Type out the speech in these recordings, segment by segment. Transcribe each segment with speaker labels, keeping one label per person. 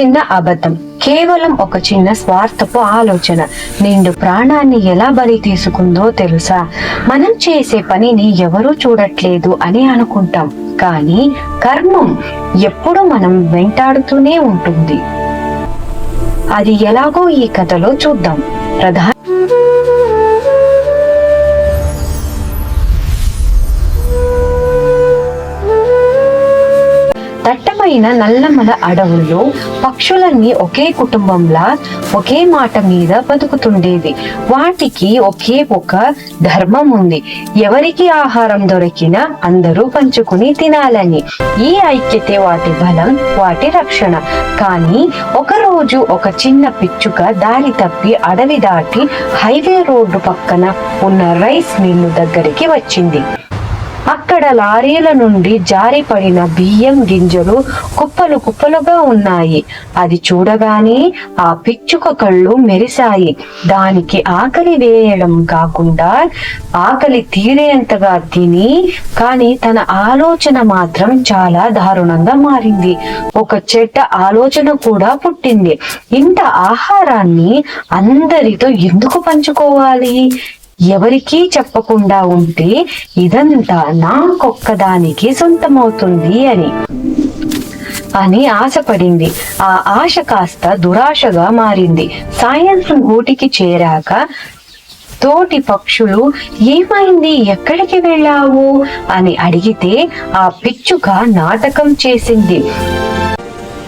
Speaker 1: చిన్న అబద్ధం. కేవలం ఒక చిన్న స్వార్థపు ఆలోచన. నిండు ప్రాణాన్ని ఎలా బలి తీసుకుందో తెలుసా? మనం చేసే పనిని ఎవరూ చూడట్లేదు అని అనుకుంటాం. కానీ కర్మం ఎప్పుడు మనం వెంటాడుతూనే ఉంటుంది. అది ఎలాగో ఈ కథలో చూద్దాం. ప్రధాన దట్టమైన నల్లమల అడవుల్లో పక్షులన్నీ ఒకే కుటుంబంలా ఒకే మాట మీద బతుకుతుండేవి. వాటికి ఒకే ఒక ధర్మం ఉంది. ఎవరికి ఆహారం దొరికినా అందరూ పంచుకుని తినాలని. ఈ ఐక్యతే వాటి బలం వాటి రక్షణ. కానీ ఒక రోజు ఒక చిన్న పిచ్చుక దారి తప్పి అడవి దాటి హైవే రోడ్డు పక్కన ఉన్న రైస్ మిల్లు దగ్గరికి వచ్చింది. అక్కడ లారీల నుండి జారి పడిన బియ్యం గింజలు కుప్పలు కుప్పలుగా ఉన్నాయి. అది చూడగానే ఆ పిచ్చుక కళ్ళు మెరిశాయి. దానికి ఆకలి వేయడం కాకుండా ఆకలి తీరేంతగా తిని కానీ తన ఆలోచన మాత్రం చాలా దారుణంగా మారింది. ఒక చెడ్డ ఆలోచన కూడా పుట్టింది. ఇంత ఆహారాన్ని అందరితో ఎందుకు పంచుకోవాలి? ఎవరికీ చెప్పకుండా ఉంటే ఇదంతా నాకొక్కదానికి సొంతమవుతుంది అని. అని ఆశపడింది. ఆ ఆశ కాస్త దురాశగా మారింది. సాయంత్రం ఊటికి చేరాక తోటి పక్షులు ఏమైంది? ఎక్కడికి వెళ్ళావు? అని అడిగితే ఆ పిచ్చుక నాటకం చేసింది.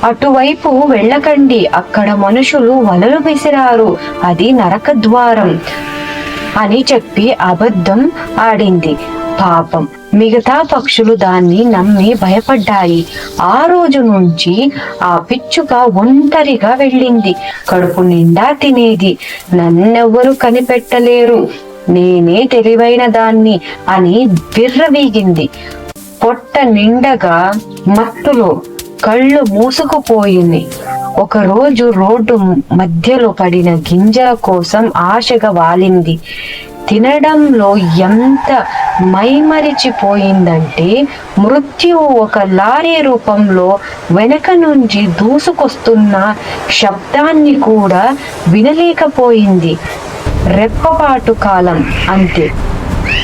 Speaker 1: అటువైపు వెళ్ళకండి. అక్కడ మనుషులు వలలు విసిరారు. అది నరక ద్వారం. అని చెప్పి అబద్ధం ఆడింది. పాపం మిగతా పక్షులు దాన్ని నమ్మి భయపడ్డాయి. ఆ రోజు నుంచి ఆ పిచ్చుక ఒంటరిగా వెళ్ళింది. కడుపు నిండా తినేది. నన్నెవ్వరు కనిపెట్టలేరు. నేనే తెలివైన దాన్ని అని బిర్రవీగింది. పొట్ట నిండగా మత్తులో కళ్ళు మూసుకుపోయింది. ఒకరోజు రోడ్డు మధ్యలో పడిన గింజల కోసం ఆశగా వాలింది. తినడంలో ఎంత మైమరిచిపోయిందంటే మృత్యువు ఒక లారీ రూపంలో వెనక నుంచి దూసుకొస్తున్న శబ్దాన్ని కూడా వినలేకపోయింది. రెప్పపాటు కాలం అంతే.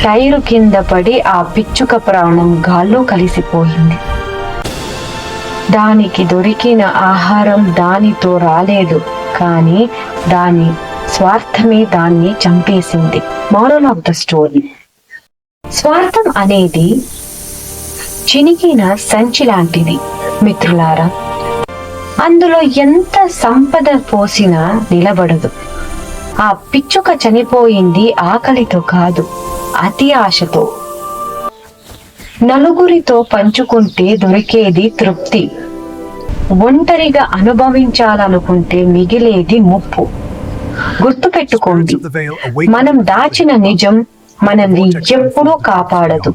Speaker 1: టైరు కింద పడి ఆ పిచ్చుక ప్రాణం గాల్లో కలిసిపోయింది. దానికి దొరికిన ఆహారం దానితో రాలేదు. కానీ దాని స్వార్థమే దాన్ని చంపేసింది. మోరల్ ఆఫ్ ద స్టోరీ స్వార్థం అనేది చినిగిన సంచి లాంటిది మిత్రులారా. అందులో ఎంత సంపద పోసినా నిలబడదు. ఆ పిచ్చుక చనిపోయింది ఆకలితో కాదు అతి ఆశతో. నలుగురితో పంచుకుంటే దొరికేది తృప్తి. ఒంటరిగా అనుభవించాలనుకుంటే మిగిలేది ముప్పు. గుర్తుపెట్టుకోండి మనం దాచిన నిజం మనల్ని ఎప్పుడూ కాపాడదు.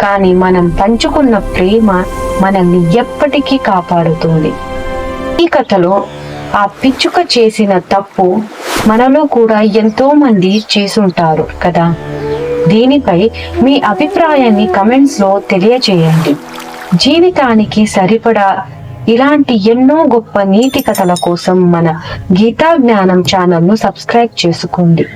Speaker 1: కానీ మనం పంచుకున్న ప్రేమ మనల్ని ఎప్పటికీ కాపాడుతుంది. ఈ కథలో ఆ పిచ్చుక చేసిన తప్పు మనలో కూడా ఎంతో మంది చేసుంటారు కదా. దీనిపై మీ అభిప్రాయాన్ని కమెంట్స్లో తెలియచేయండి. జీవితానికి సరిపడా ఇలాంటి ఎన్నో గొప్ప నీతి కథల కోసం మన గీతా జ్ఞానం ఛానల్ను సబ్స్క్రైబ్ చేసుకోండి.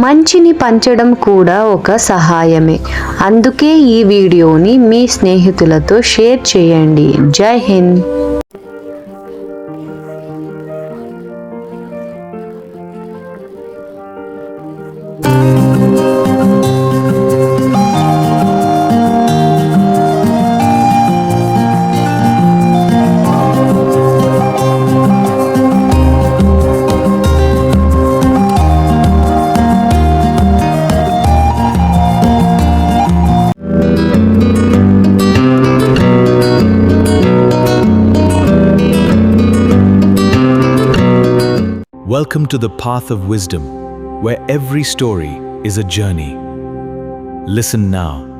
Speaker 1: మంచిని పంచడం కూడా ఒక సహాయమే. అందుకే ఈ వీడియోని మీ స్నేహితులతో షేర్ చేయండి. జై Hind.
Speaker 2: Welcome to the path of wisdom, where every story is a journey. Listen now